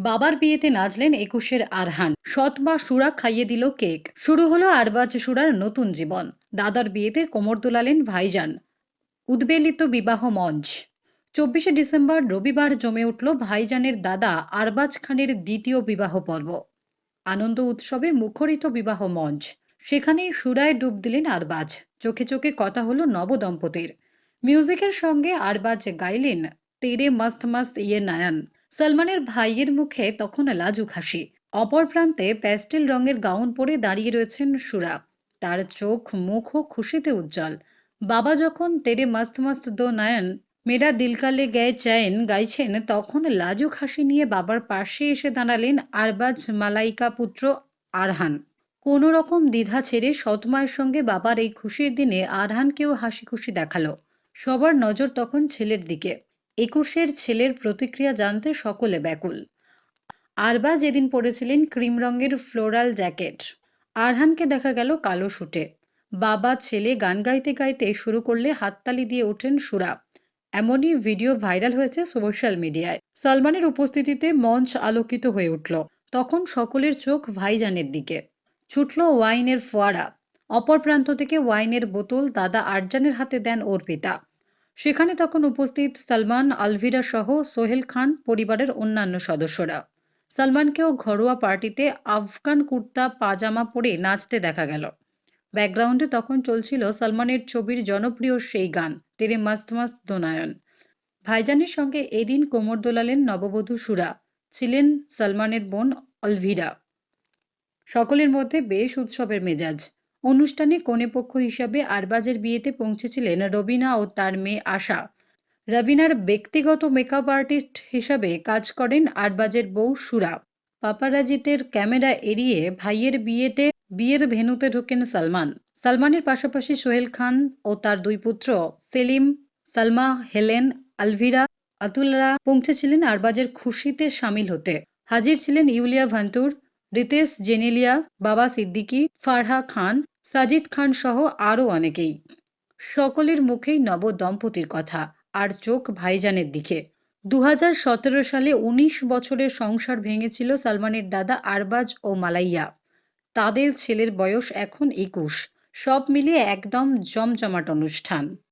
বাবার বিয়েতে নাচলেন একুশের আরহান। সৎ মা সুরা খাইয়ে দিল কেক। শুরু হলো আরবাজ সুরার নতুন জীবন। দাদার বিয়েতে কোমর দোলালেন ভাইজান। উদ্বেলিত বিবাহ মঞ্চ। চব্বিশে ডিসেম্বর রবিবার জমে উঠল ভাইজানের দাদা আরবাজ খানের দ্বিতীয় বিবাহ পর্ব। আনন্দ উৎসবে মুখরিত বিবাহ মঞ্চ। সেখানেই সুরায় ডুব দিলেন আরবাজ। চোখে চোখে কথা হলো নবদম্পতির। মিউজিকের সঙ্গে আরবাজ গাইলেন তেরে মস্ত মস্ত ইয়ে নয়ন। সলমানের ভাইয়ের মুখে তখন লাজুক হাসি। অপর প্রান্তে প্যাস্টেল রঙের গাউন পরে দাঁড়িয়ে রয়েছেন সুরা। তার চোখ, মুখও খুশিতে উজ্জ্বল। বাবা যখন তেরে মস্ত মস্ত দো নয়ন মেরা দিলকালে গায়ে চায়েন গাইছেন, তখন লাজুক হাসি নিয়ে বাবার পাশে এসে দাঁড়ালেন আরবাজ মালাইকা পুত্র আরহান। কোনো রকম দ্বিধা ছেড়ে সৎমায়ের সঙ্গে বাবার এই খুশির দিনে আরহানকেও হাসি খুশি দেখাল। সবার নজর তখন ছেলের দিকে। একুশের ছেলের প্রতিক্রিয়া জানতে সকলে ব্যাকুল। আরবা যেদিন পরেছিলেন ক্রিম রঙের ফ্লোরাল জ্যাকেট। আরহানকে দেখা গেল কালো শুটে বাবা, ছেলে গান গাইতে গাইতে শুরু করলে হাততালি দিয়ে ওঠেন সুরা। এমনই ভিডিও ভাইরাল হয়েছে সোশ্যাল মিডিয়ায়। সলমানের উপস্থিতিতে মঞ্চ আলোকিত হয়ে উঠল। তখন সকলের চোখ ভাইজানের দিকে। ছুটল ওয়াইনের ফোয়ারা। অপর প্রান্ত থেকে ওয়াইনের বোতল দাদা আটজানের হাতে দেন অর্পিতা সেখানে তখন উপস্থিত সালমান আলভিরা সহ সোহেল খান, পরিবারের অন্যান্য সদস্যরা। সালমানকেও ঘরোয়া পার্টিতে আফগান কুর্তা, পাজামা পরে নাচতে দেখা গেল। ব্যাকগ্রাউন্ডে তখন চলছিল সালমানের ছবির জনপ্রিয় সেই গান, তেরে মাস্ত মাস্ত দোনায়ন। ভাইজানের সঙ্গে এদিন কোমর দোলালেন নববধূ সুরা, ছিলেন সালমানের বোন অলভিরা সকলের মধ্যে বেশ উৎসবের মেজাজ। অনুষ্ঠানে কনেপক্ষ হিসাবে আরবাজের বিয়েতে পৌঁছেছিলেন রবিনা ও তার মেয়ে আশা। রবিনার ব্যক্তিগত মেকআপ আর্টিস্ট হিসাবে কাজ করেন আরবাজের বউ সুরা। পাপারাজিতের ক্যামেরা এড়িয়ে ভাইয়ের বিয়েতে, বিয়ের ভেন্যুতে ঢোকেন সালমান। সালমানের পাশাপাশি সোহেল খান ও তার দুই পুত্র সেলিম, সালমা, হেলেন, আলভিরা, আতুলরা পৌঁছেছিলেন আরবাজের খুশিতে সামিল হতে। হাজির ছিলেন ইউলিয়া ভান্টুর, রিতেশ জেনেলিয়া, বাবা সিদ্দিকী, ফারহা খান সাজিদ খান সহ আরও অনেকেই। সকলের মুখেই নব দম্পতির কথা আর চোখ ভাইজানের দিকে। দু হাজার সতেরো সালে ১৯ বছরের সংসার ভেঙেছিল সালমানের দাদা আরবাজ ও মালাইয়া। তাদের ছেলের বয়স এখন একুশ। সব মিলিয়ে একদম জমজমাট অনুষ্ঠান।